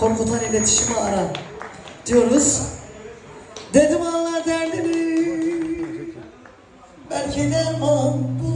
korkutan iletişimi ara diyoruz. Dedim ağlar derdini belki derman bulur.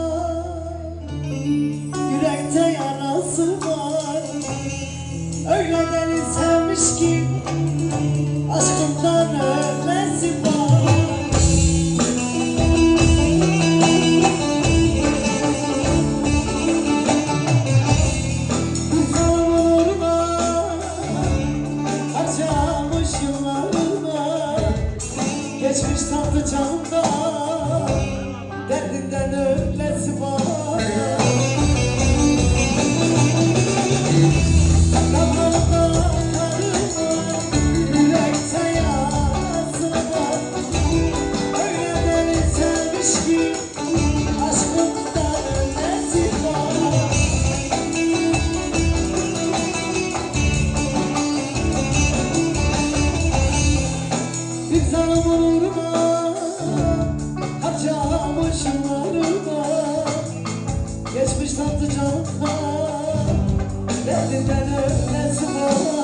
ki aşkından ölmesin bana Yıllarına harcamış yıllarına Geçmiş tatlı çağımda satacağım ha Derinden ölmesin ha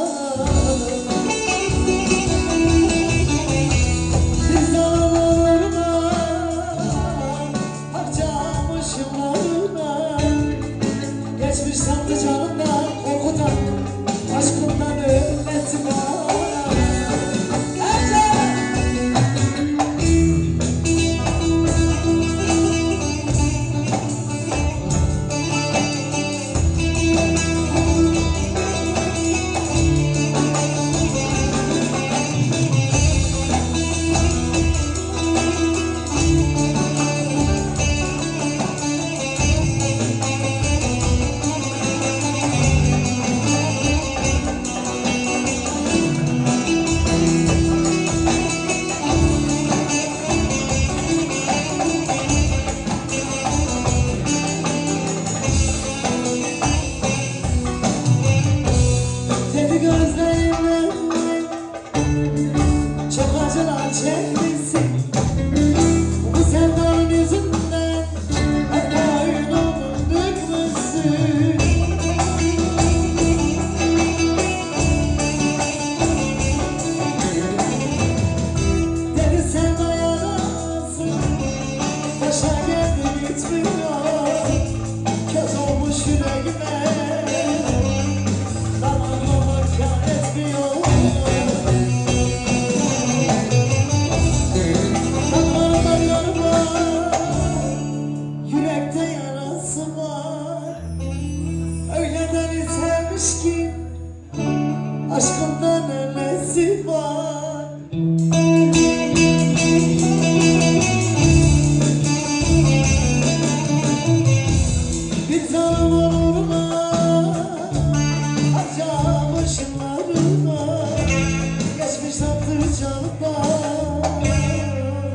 Α κοιμάσαι καλά με λε.